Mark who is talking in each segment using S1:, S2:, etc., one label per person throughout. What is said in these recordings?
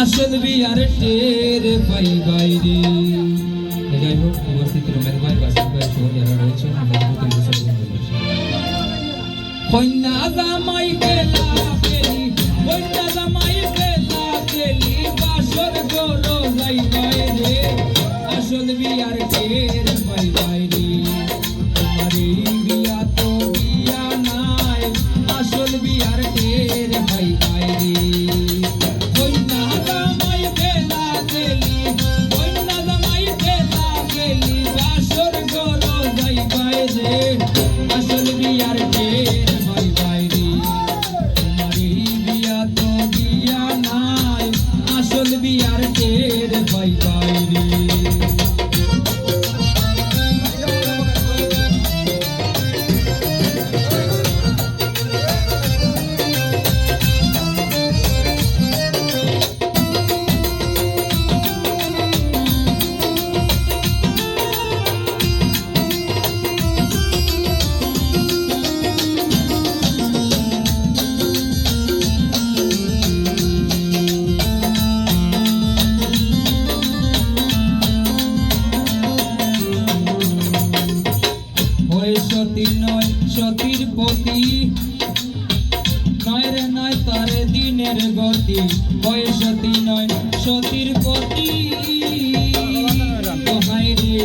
S1: আসল বিয়ার টের পাই বাইরে যাই হোক, উপস্থিত মেহমান ভাই সহ যারা রয়েছেন কন্যা জামাই আসল বিয়ার টের ওই সতী নয়, সতীর পতি। নয় রে নয়, তার দিনের গতি। ওই সতী নয়, সতীর পতি। দোহাই রে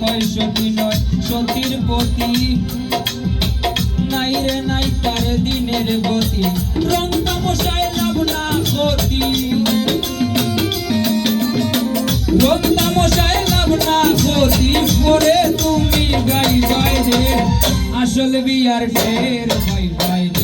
S1: ওই সতী নয়, সতীর পতি। নাই রে নাই, তার দিনের গতি। রং তামশায় লাভ না ক্ষতি। রং লাভ না ক্ষতি। পরে তুমি গাই বাইরে আসল বিয়ার ঢের ভাই বাইরে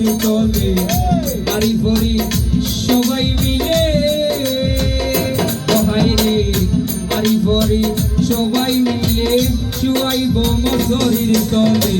S1: শরীর তলে আরি পরি সবাই মিলে। রে? আরি পরি সবাই মিলে চুয়াই বম শরীর তলে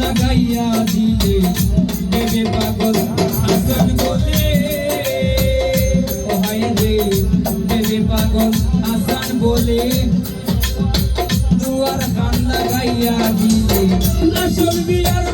S1: গাইয়া দিলে দেবে পাগল হাসান বলে। ওহায় হায় রে দেবে পাগল হাসান বলে। দুয়ার কান্না গাইয়া দিলে আসল বিয়ার